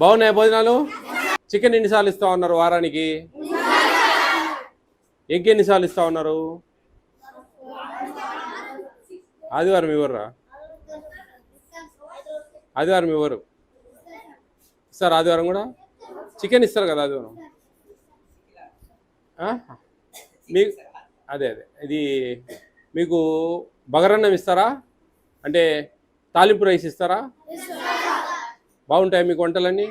బాగున్నాయి భోజనాలు? చికెన్ ఎన్నిసార్లు ఇస్తా ఉన్నారు వారానికి? ఎగ్ ఎన్నిసార్లు ఇస్తా ఉన్నారు? ఆదివారం ఇవ్వరా? ఆదివారం ఇవ్వరు. ఇస్తారు ఆదివారం కూడా? చికెన్ ఇస్తారు కదా ఆదివారం? మీ అదే అదే. ఇది మీకు బగరన్నం ఇస్తారా? అంటే తాలింపు రైస్ ఇస్తారా? బాగుంటాయి మీకు వంటలన్నీ?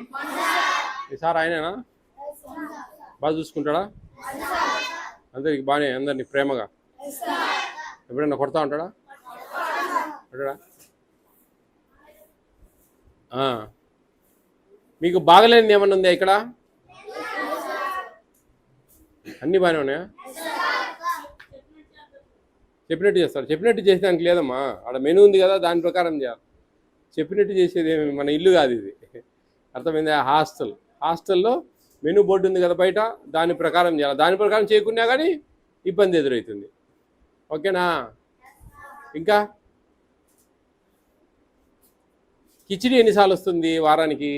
మీ సార్ ఆయనేనా? బాగా చూసుకుంటాడా? అందరికి బాగానే అందరినీ ప్రేమగా. ఎప్పుడైనా కొడతా ఉంటాడా? కొట్టడా? మీకు బాగలేనిది ఏమన్నా ఉందా ఇక్కడ? అన్నీ బాగానే ఉన్నాయా? చెప్పినట్టు చేస్తారు. చెప్పినట్టు చేసేదానికి లేదమ్మా. ఆడ మెనూ ఉంది కదా దాని ప్రకారం చేయాలి. చెప్పినట్టు చేసేది మన ఇల్లు కాదు ఇది. అర్థమైంది? హాస్టల్. హాస్టల్లో మెనూ బోర్డు ఉంది కదా బయట దాని ప్రకారం చేయాలి. దాని ప్రకారం చేయకున్నా కానీ ఇబ్బంది ఎదురవుతుంది ఓకేనా? ఇంకా? కిచిడి ఎన్నిసార్లు వస్తుంది వారానికి?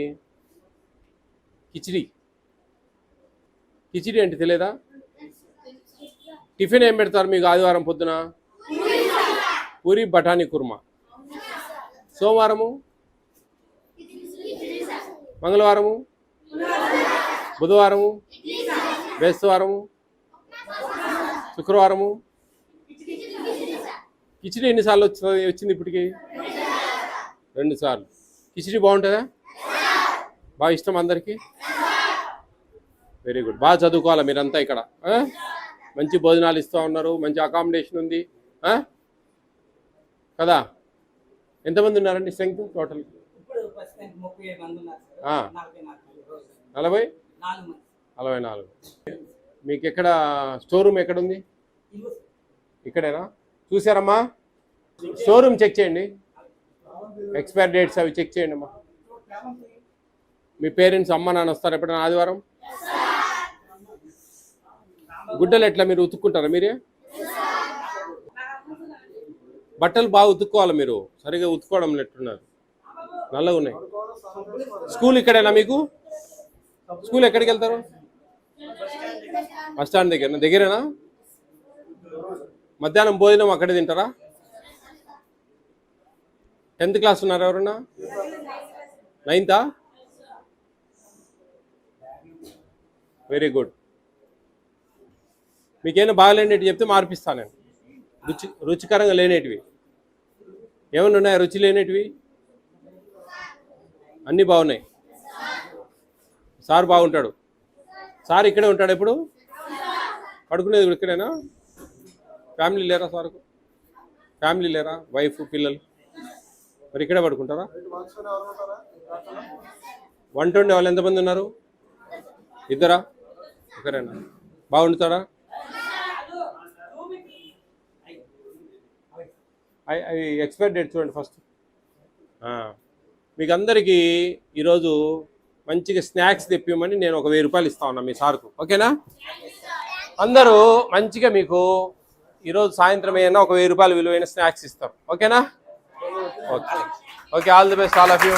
కిచిడి. కిచిడి అంటే తెలియదా? టిఫిన్ ఏం పెడతారు మీకు ఆదివారం పొద్దున? పూరి బఠానీ కుర్మా. సోమవారము? మంగళవారము? బుధవారము? బేస్తవారము శుక్రవారము? కిచిడి ఎన్నిసార్లు వచ్చింది? వచ్చింది ఇప్పటికి? రెండు సార్లు. కిచిడి బాగుంటుందా? బాగా ఇష్టం అందరికీ? Very good. బాగా చదువుకోవాలి మీరంతా ఇక్కడ. మంచి భోజనాలు ఇస్తూ ఉన్నారు. మంచి అకామిడేషన్ ఉంది. కదా? ఎంతమంది ఉన్నారండి స్ట్రెంగ్త్ టోటల్. నలభై నలభై? నాలుగు మీకు ఎక్కడ స్టోర్ రూమ్ ఎక్కడ ఉంది ఇల్లు. ఇక్కడేనా? చూసారమ్మా స్టోర్ రూమ్ చెక్ చేయండి. ఎక్స్పైర్ డేట్స్ అవి చెక్ చేయండి అమ్మా. మీ పేరెంట్స్ అమ్మ నాన్న వస్తారు ఎప్పుడైనా ఆదివారం? గుడ్డలు ఎట్లా మీరు ఉతుక్కుంటారా మీరే? బట్టలు బాగా ఉతుక్కోవాలి మీరు. సరిగా ఉతుక్కోవడం నెట్టున్నారు నల్లగా ఉన్నాయి. స్కూల్ ఇక్కడేనా మీకు? స్కూల్ ఎక్కడికి వెళ్తారు? బస్ స్టాండ్ దగ్గర. దగ్గరేనా? మధ్యాహ్నం భోజనం అక్కడే తింటారా? టెన్త్ క్లాస్ ఉన్నారు ఎవరన్నా? నైన్తా? Very good. మీకేమైనా బాగాలేండి చెప్తే మార్పిస్తాను నేను. రుచి రుచికరంగా లేనేటివి. ఏమైనా ఉన్నాయా రుచి లేనేటివి? అన్నీ బాగున్నాయి. సార్ బాగుంటాడు. సార్ ఇక్కడే ఉంటాడు ఎప్పుడు పడుకునేది కూడా ఇక్కడేనా? ఫ్యామిలీ లేరా సార్కు? ఫ్యామిలీ లేరా? వైఫ్ పిల్లలు? మరి ఇక్కడే పడుకుంటారా? వంట ఉండే వాళ్ళు ఎంతమంది ఉన్నారు? ఇద్దరా? ఒకరేనా? బాగుండుతారా అవి అవి ఎక్స్పైర్ డేట్ చూడండి ఫస్ట్ మీకు అందరికీ ఈరోజు మంచిగా స్నాక్స్ తెప్పిమని నేను ఒక వెయ్యి రూపాయలు ఇస్తా ఉన్నా మీ సార్కు. ఓకేనా? అందరూ మంచిగా మీకు ఈరోజు సాయంత్రం అయినా ఒక వెయ్యి రూపాయలు విలువైన స్నాక్స్ ఇస్తాం ఓకేనా? Okay. Okay all the best all of you.